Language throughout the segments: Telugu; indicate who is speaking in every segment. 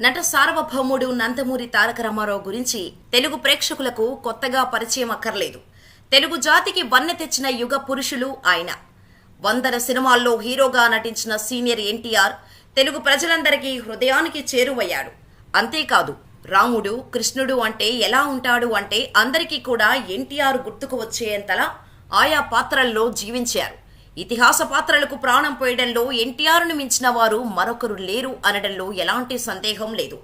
Speaker 1: నట సార్వభౌముడు నందమూరి తారక రామారావు గురించి తెలుగు ప్రేక్షకులకు కొత్తగా పరిచయం అక్కర్లేదు. తెలుగు జాతికి వన్నె తెచ్చిన యుగ పురుషులు ఆయన. వందల సినిమాల్లో హీరోగా నటించిన సీనియర్ ఎన్టీఆర్ తెలుగు ప్రజలందరికీ హృదయానికి చేరువయ్యాడు. అంతేకాదు రాముడు కృష్ణుడు అంటే ఎలా ఉంటాడు అంటే అందరికీ కూడా ఎన్టీఆర్ గుర్తుకు వచ్చేంతలా ఆయా పాత్రల్లో జీవించారు. ఇతిహాస పాత్రలకు ప్రాణం పోయడంలో ఎన్టీఆర్ను మించిన వారు మరొకరు లేరు అనడంలో ఎలాంటి సందేహం లేదు.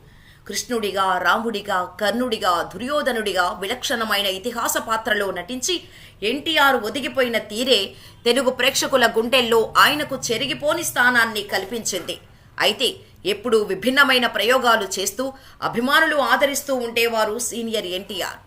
Speaker 1: కృష్ణుడిగా రాముడిగా కర్ణుడిగా దుర్యోధనుడిగా విలక్షణమైన ఇతిహాస పాత్రలో నటించి ఎన్టీఆర్ ఒదిగిపోయిన తీరే తెలుగు ప్రేక్షకుల గుండెల్లో ఆయనకు చెరిగిపోని స్థానాన్ని కల్పించింది. అయితే ఎప్పుడూ విభిన్నమైన ప్రయోగాలు చేస్తూ అభిమానులు ఆదరిస్తూ ఉండేవారు సీనియర్ ఎన్టీఆర్.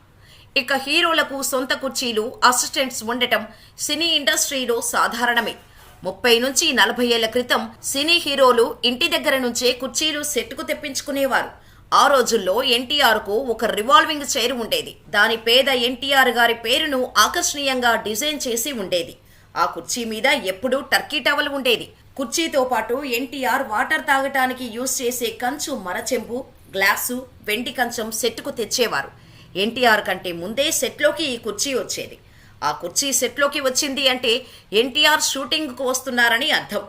Speaker 1: ఇక హీరోలకు సొంత కుర్చీలు అసిస్టెంట్స్ ఉండటం సినీ ఇండస్ట్రీలో సాధారణమే. ముప్పై నుంచి నలభై ఏళ్ళ క్రితం సినీ హీరోలు ఇంటి దగ్గర నుంచే కుర్చీలు సెట్కు తెప్పించుకునేవారు. ఆ రోజుల్లో ఎన్టీఆర్కు ఒక రివాల్వింగ్ చైర్ ఉండేది. దాని పేద ఎన్టీఆర్ గారి పేరును ఆకర్షణీయంగా డిజైన్ చేసి ఉండేది. ఆ కుర్చీ మీద ఎప్పుడూ టర్కీ టవల్ ఉండేది. కుర్చీతో పాటు ఎన్టీఆర్ వాటర్ తాగటానికి యూజ్ చేసే కంచు మరచెంబు గ్లాసు వెండి కంచం సెట్కు తెచ్చేవారు. ఎన్టీఆర్ కంటే ముందే సెట్లోకి ఈ కుర్చీ వచ్చేది. ఆ కుర్చీ సెట్లోకి వచ్చింది అంటే ఎన్టీఆర్ షూటింగ్కు వస్తున్నారని అర్థం.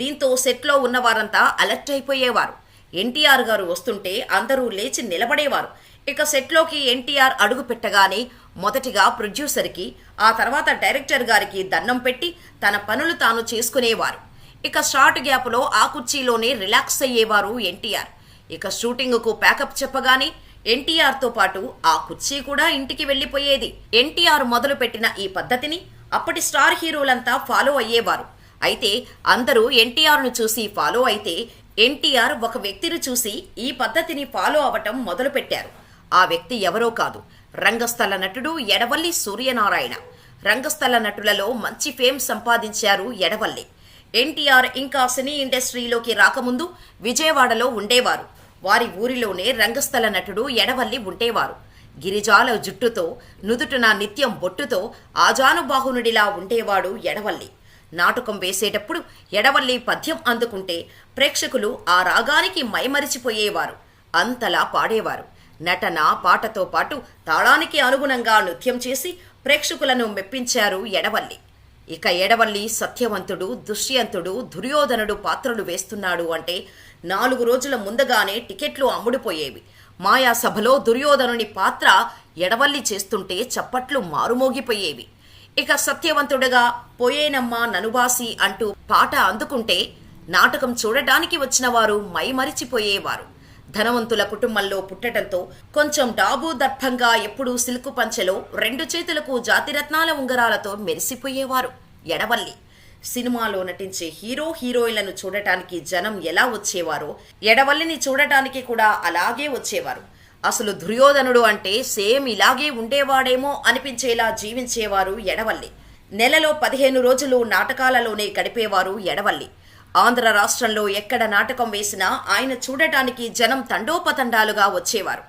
Speaker 1: దీంతో సెట్లో ఉన్న వారంతా అలర్ట్ అయిపోయేవారు. ఎన్టీఆర్ గారు వస్తుంటే అందరూ లేచి నిలబడేవారు. ఇక సెట్లోకి ఎన్టీఆర్ అడుగు పెట్టగానే మొదటిగా ప్రొడ్యూసర్కి ఆ తర్వాత డైరెక్టర్ గారికి దండం పెట్టి తన పనులు తాను చేసుకునేవారు. ఇక షార్ట్ గ్యాప్లో ఆ కుర్చీలోనే రిలాక్స్ అయ్యేవారు ఎన్టీఆర్. ఇక షూటింగ్కు ప్యాకప్ చెప్పగానే ఎన్టీఆర్తో పాటు ఆ కుర్చీ కూడా ఇంటికి వెళ్ళిపోయేది ఎన్టీఆర్ మొదలు పెట్టిన ఈ పద్ధతిని అప్పటి స్టార్ హీరోలంతా ఫాలో అయ్యేవారు. అయితే అందరూ ఎన్టీఆర్ను చూసి ఫాలో అయితే ఎన్టీఆర్ ఒక వ్యక్తిని చూసి ఈ పద్ధతిని ఫాలో అవటం మొదలుపెట్టారు. ఆ వ్యక్తి ఎవరో కాదు. రంగస్థల నటుడు ఎడవల్లి సూర్యనారాయణ. రంగస్థల నటులలో మంచి ఫేమ్ సంపాదించారు ఎడవల్లి. ఎన్టీఆర్ ఇంకా సినీ ఇండస్ట్రీలోకి రాకముందు విజయవాడలో ఉండేవారు. వారి ఊరిలోనే రంగస్థల నటుడు ఎడవల్లి ఉండేవారు. గిరిజాల జుట్టుతో నుదుటన నిత్యం బొట్టుతో ఆజానుబాహునుడిలా ఉండేవాడు ఎడవల్లి. నాటకం వేసేటప్పుడు ఎడవల్లి పద్యం అందుకుంటే ప్రేక్షకులు ఆ రాగానికి మైమరిచిపోయేవారు. అంతలా పాడేవారు. నటన పాటతో పాటు తాళానికి అనుగుణంగా నృత్యం చేసి ప్రేక్షకులను మెప్పించారు ఎడవల్లి. ఇక ఎడవల్లి సత్యవంతుడు దుష్యంతుడు దుర్యోధనుడు పాత్రలు వేస్తున్నాడు అంటే నాలుగు రోజుల ముందుగానే టికెట్లు అమ్ముడుపోయేవి. మాయా సభలో దుర్యోధనుని పాత్ర ఎడవల్లి చేస్తుంటే చప్పట్లు మారుమోగిపోయేవి. ఇక సత్యవంతుడుగా పోయేనమ్మా ననుబాసి అంటూ పాట అందుకుంటే నాటకం చూడటానికి వచ్చిన వారు మైమరిచిపోయేవారు. ధనవంతుల కుటుంబంలో పుట్టడంతో కొంచెం డాబు దర్భంగా ఎప్పుడూ సిల్కు పంచెలో రెండు చేతులకు జాతిరత్నాల ఉంగరాలతో మెరిసిపోయేవారు. ఎడవల్లి. సినిమాలో నటించే హీరో హీరోయిన్లను చూడటానికి జనం ఎలా వచ్చేవారో ఎడవల్లిని చూడటానికి కూడా అలాగే వచ్చేవారు. అసలు దుర్యోధనుడు అంటే సేమ్ ఇలాగే ఉండేవాడేమో అనిపించేలా జీవించేవారు ఎడవల్లి. నెలలో పదిహేను రోజులు నాటకాలలోనే గడిపేవారు ఎడవల్లి. ఆంధ్ర రాష్ట్రంలో ఎక్కడ నాటకం వేసినా ఆయన చూడటానికి జనం తండోపతండాలుగా వచ్చేవారు.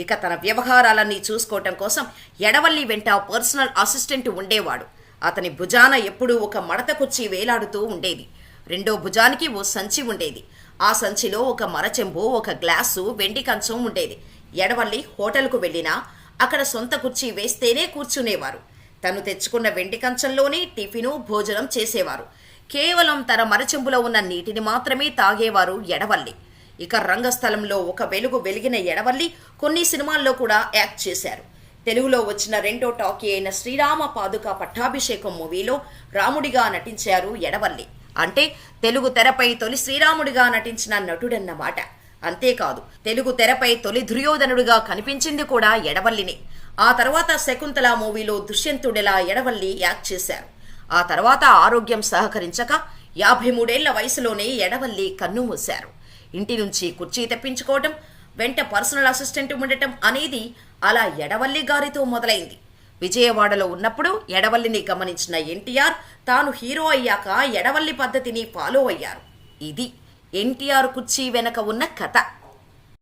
Speaker 1: ఇక తన వ్యవహారాలన్నీ చూసుకోవటం కోసం ఎడవల్లి వెంట పర్సనల్ అసిస్టెంట్ ఉండేవాడు. అతని భుజాన ఎప్పుడూ ఒక మడత కుర్చీ వేలాడుతూ ఉండేది. రెండో భుజానికి ఓ సంచి ఉండేది. ఆ సంచిలో ఒక మరచెంబు ఒక గ్లాసు వెండి కంచం ఉండేది. ఎడవల్లి హోటల్కు వెళ్ళినా అక్కడ సొంత కుర్చీ వేస్తేనే కూర్చునేవారు. తను తెచ్చుకున్న వెండి కంచంలోనే టిఫిను భోజనం చేసేవారు. కేవలం తన మరచెంబులో ఉన్న నీటిని మాత్రమే తాగేవారు ఎడవల్లి. ఇక రంగస్థలంలో ఒక వెలుగు వెలిగిన ఎడవల్లి కొన్ని సినిమాల్లో కూడా యాక్ట్ చేశారు. తెలుగులో వచ్చిన రెండో టాకీ అయిన శ్రీరామ పాదుక పట్టాభిషేకం మూవీలో రాముడిగా నటించారు ఎడవల్లి. అంటే తెలుగు తెరపై తొలి శ్రీరాముడిగా నటించిన నటుడన్నమాట అంతేకాదు తెలుగు తెరపై తొలి దుర్యోధనుడిగా కనిపించింది కూడా ఎడవల్లిని. ఆ తర్వాత శకుంతల మూవీలో దుష్యంతుడిలా ఎడవల్లి యాక్ట్ చేశారు. ఆ తర్వాత ఆరోగ్యం సహకరించక యాభై మూడేళ్ళ వయసులోనే ఎడవల్లి కన్ను మూశారు. ఇంటి నుంచి కుర్చీ తెప్పించుకోవటం వెంట పర్సనల్ అసిస్టెంట్ ఉండటం అనేది అలా ఎడవల్లి గారితో మొదలైంది. విజయవాడలో ఉన్నప్పుడు ఎడవల్లిని గమనించిన ఎన్టీఆర్ తాను హీరో అయ్యాక ఎడవల్లి పద్ధతిని ఫాలో అయ్యారు. ఇది ఎన్టీఆర్ కుర్చీ వెనక ఉన్న కథ.